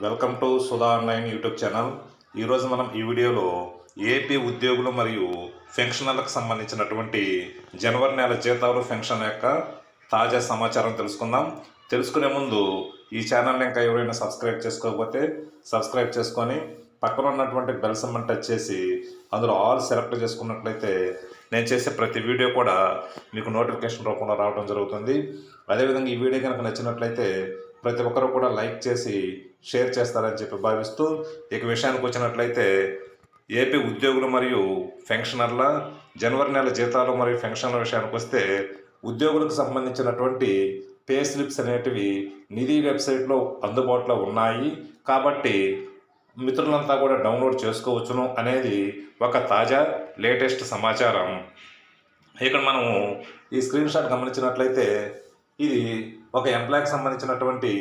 Welcome to Sudha online YouTube channel. ఈరోజు మనం ఈ వీడియోలో ఏపీ ఉద్యోగులు మరియు పెన్షనర్లకు సంబంధించినటువంటి జనవరి నెల జీతాలు పెన్షన్ యొక్క తాజా సమాచారం తెలుసుకుందాం. తెలుసుకునే ముందు ఈ ఛానల్ని ఇంకా ఎవరైనా సబ్స్క్రైబ్ చేసుకోకపోతే సబ్స్క్రైబ్ చేసుకొని పక్కన ఉన్నటువంటి బెల్ సమ్మని టచ్ చేసి అందులో ఆల్ సెలెక్ట్ చేసుకున్నట్లయితే నేను చేసే ప్రతి వీడియో కూడా మీకు నోటిఫికేషన్ రూపంలో రావడం జరుగుతుంది. అదేవిధంగా ఈ వీడియో కనుక నచ్చినట్లయితే ప్రతి ఒక్కరు కూడా లైక్ చేసి షేర్ చేస్తారని చెప్పి భావిస్తూ ఇక విషయానికి వచ్చినట్లయితే ఏపీ ఉద్యోగులు మరియు పెన్షనర్ల జనవరి నెల జీతాలు మరియు పెన్షన్ల విషయానికి వస్తే ఉద్యోగులకు సంబంధించినటువంటి పే స్లిప్స్ అనేటివి నిధి వెబ్సైట్లో అందుబాటులో ఉన్నాయి. కాబట్టి మిత్రులంతా కూడా డౌన్లోడ్ చేసుకోవచ్చును అనేది ఒక తాజా లేటెస్ట్ సమాచారం. ఇక్కడ మనము ఈ స్క్రీన్ షాట్ గమనించినట్లయితే ఇది ఒక ఎంప్లాయ్కి సంబంధించినటువంటి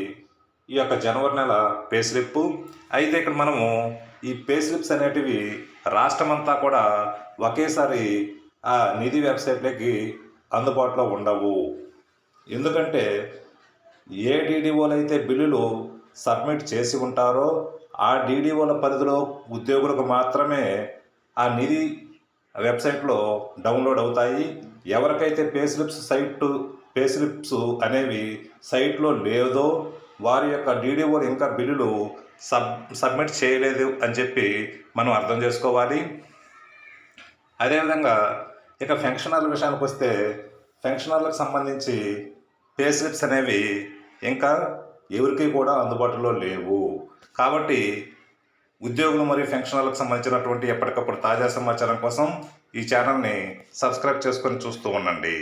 ఈ యొక్క జనవరి నెల పే స్లిప్. అయితే ఇక్కడ మనము ఈ పే స్లిప్స్ అనేటివి రాష్ట్రమంతా కూడా ఒకేసారి ఆ నిధి వెబ్సైట్లోకి అందుబాటులో ఉండవు. ఎందుకంటే ఏ డీడీఓలు అయితే బిల్లులు సబ్మిట్ చేసి ఉంటారో ఆ డీడీఓల పరిధిలో ఉద్యోగులకు మాత్రమే ఆ నిధి వెబ్సైట్లో డౌన్లోడ్ అవుతాయి. ఎవరికైతే pay slips site pay slips అనేవి సైట్లో లేదో వారి యొక్క డీడీఓలు ఇంకా బిల్లులు సబ్ సబ్మిట్ చేయలేదు అని చెప్పి మనం అర్థం చేసుకోవాలి. అదేవిధంగా ఇక ఫెన్షనర్ల విషయానికి వస్తే ఫెన్షనర్లకు సంబంధించి పే స్లిప్స్ అనేవి ఇంకా ఎవరికి కూడా అందుబాటులో లేవు. కాబట్టి ఉద్యోగులు మరియు ఫెన్షనర్లకు సంబంధించినటువంటి ఎప్పటికప్పుడు తాజా సమాచారం కోసం ఈ ఛానల్ని సబ్స్క్రైబ్ చేసుకొని చూస్తూ ఉండండి.